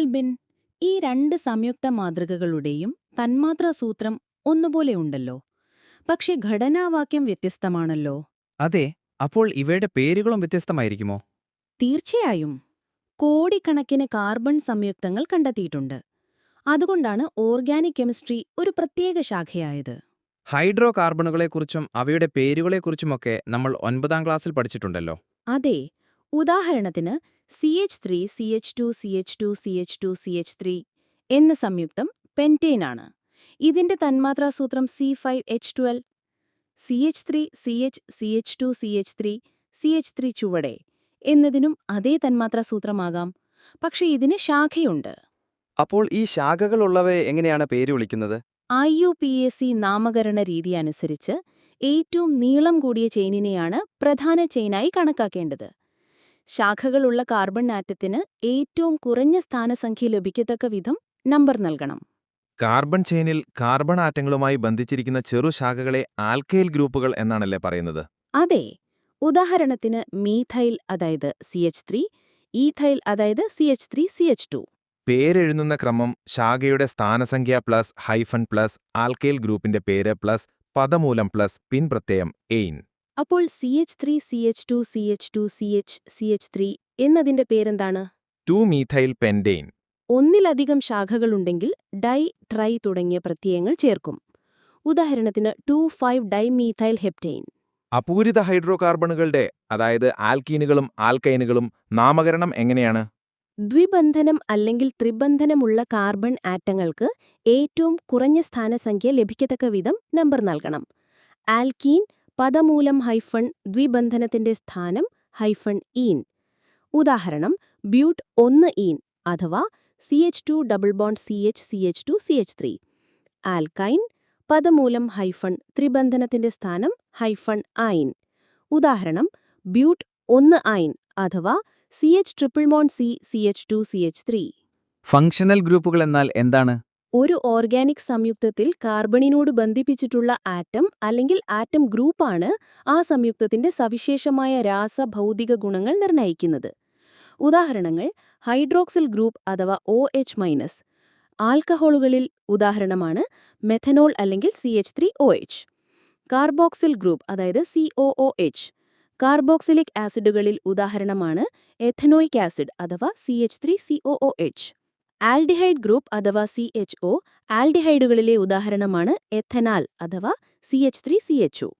ആൽബിൻ ഈ രണ്ട് സംയുക്ത മാതൃകകളുടെയും തന്മാത്രാസൂത്രം ഒന്നുപോലെയുണ്ടല്ലോ പക്ഷെ ഘടനാവാക്യം വ്യത്യസ്തമാണല്ലോ. അതെ അപ്പോൾ ഇവയുടെ പേരുകളും വ്യത്യസ്തമായിരിക്കുമോ? തീർച്ചയായും. കോടിക്കണക്കിന് കാർബൺ സംയുക്തങ്ങൾ കണ്ടെത്തിയിട്ടുണ്ട്. അതുകൊണ്ടാണ് ഓർഗാനിക് കെമിസ്ട്രി ഒരു പ്രത്യേക ശാഖയായത്. ഹൈഡ്രോ കാർബണുകളെക്കുറിച്ചും അവയുടെ പേരുകളെക്കുറിച്ചുമൊക്കെ നമ്മൾ ഒൻപതാം ക്ലാസ്സിൽ പഠിച്ചിട്ടുണ്ടല്ലോ. അതെ ഉദാഹരണത്തിന് C H three C H two C H two C H two C H three എന്ന സംയുക്തം പെന്റെയിനാണ് ഇതിന്റെ തന്മാത്രാസൂത്രം C five H twelve C H three C H C H two C H three C H three ചുവടെ എന്നതിനും അതേ തന്മാത്രാസൂത്രമാകാം പക്ഷെ ഇതിന് ശാഖയുണ്ട്. അപ്പോൾ ഈ ശാഖകളുള്ളവയെ എങ്ങനെയാണ് പേര് വിളിക്കുന്നത്? I U P A C നാമകരണ രീതി അനുസരിച്ച് ഏറ്റവും നീളം കൂടിയ ചെയിനിനെയാണ് പ്രധാന ചെയിനായി കണക്കാക്കേണ്ടത്. ശാഖകളുള്ള കാർബൺ ആറ്റത്തിന് ഏറ്റവും കുറഞ്ഞ സ്ഥാനസംഖ്യ ലഭിക്കത്തക്ക വിധം നമ്പർ നൽകണം. കാർബൺ ചെയിനിൽ കാർബൺ ആറ്റങ്ങളുമായി ബന്ധിച്ചിരിക്കുന്ന ചെറു ശാഖകളെ ആൽക്കൈൽ ഗ്രൂപ്പുകൾ എന്നാണല്ലേ പറയുന്നത്? അതെ. ഉദാഹരണത്തിന് മീഥൈൽ അതായത് സി എച്ച് ത്രീ ഈഥൈൽ അതായത് C H three C H two. പേരെഴുതുന്ന ക്രമം ശാഖയുടെ സ്ഥാനസംഖ്യ പ്ലസ് ഹൈഫൺ പ്ലസ് ആൽക്കൈൽ ഗ്രൂപ്പിന്റെ പേര് പ്ലസ് പദമൂലം പ്ലസ് പിൻപ്രത്യയം എയിൻ. അപ്പോൾ C H three C H two C H two C H C H three എന്നതിന്റെ പേരെന്താണ്? ടു മീഥൈൽ പെൻഡെയിൻ ഒന്നിലധികം ശാഖകളുണ്ടെങ്കിൽ ഡൈ ട്രൈ തുടങ്ങിയ പ്രത്യയങ്ങൾ ചേർക്കും. ഉദാഹരണത്തിന് ടു ഫൈവ് ഡൈമീഥൈൽ ഹെപ്റ്റെയിൻ അപൂരിത ഹൈഡ്രോകാർബണുകളുടെ അതായത് ആൽക്കീനുകളും ആൽക്കൈനുകളും നാമകരണം എങ്ങനെയാണ്? ദ്വിബന്ധനം അല്ലെങ്കിൽ ത്രിബന്ധനമുള്ള കാർബൺ ആറ്റങ്ങൾക്ക് ഏറ്റവും കുറഞ്ഞ സ്ഥാനസംഖ്യ ലഭിക്കത്തക്ക വിധം നമ്പർ നൽകണം. ആൽക്കീൻ പദമൂലം ഹൈഫൺ ദ്വിബന്ധനത്തിന്റെ സ്ഥാനം ഹൈഫൺ ഈൻ ഉദാഹരണം ബ്യൂട്ട് ഒന്ന് ഈൻ അഥവാ C H two double bond C H C H two C H three. Alkyne പദമൂലം hyphen ത്രിബന്ധനത്തിന്റെ സ്ഥാനം ഹൈഫൺ ഐൻ. ഉദാഹരണം ബ്യൂട്ട് ഒന്ന് ഐൻ അഥവാ C H triple bond C C H two C H three. Functional ഗ്രൂപ്പുകൾ എന്നാൽ എന്താണ്? ഒരു organic സംയുക്തത്തിൽ കാർബണിനോട് ബന്ധിപ്പിച്ചിട്ടുള്ള ആറ്റം അല്ലെങ്കിൽ ആറ്റം ഗ്രൂപ്പാണ് ആ സംയുക്തത്തിന്റെ സവിശേഷമായ രാസഭൗതിക ഗുണങ്ങൾ നിർണയിക്കുന്നത്. ഉദാഹരണങ്ങൾ ഹൈഡ്രോക്സിൽ ഗ്രൂപ്പ് അഥവാ ഒ എച്ച് മൈനസ് ആൽക്കഹോളുകളിൽ ഉദാഹരണമാണ് മെഥനോൾ അല്ലെങ്കിൽ C H three O H carboxyl group അതായത് C O O H carboxylic ആസിഡുകളിൽ ഉദാഹരണമാണ് എഥനോയിക് ആസിഡ് അഥവാ C H three C O O H aldehyde group അഥവാ സി എച്ച് ഒ ആൽഡിഹൈഡുകളിലെ ഉദാഹരണമാണ് എഥനാൽ അഥവാ C H three C H O.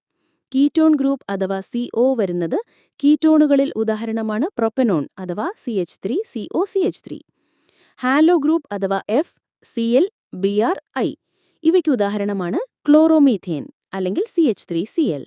Ketone group അഥവാ C O വരുന്നത് കീറ്റോണുകളിൽ ഉദാഹരണമാണ് പ്രൊപ്പനോൺ അഥവാ C H three C O C H three. Halo group അഥവാ F C L B R I. ഇവയ്ക്ക് ഉദാഹരണമാണ് ക്ലോറോമീഥേൻ അല്ലെങ്കിൽ C H three C L.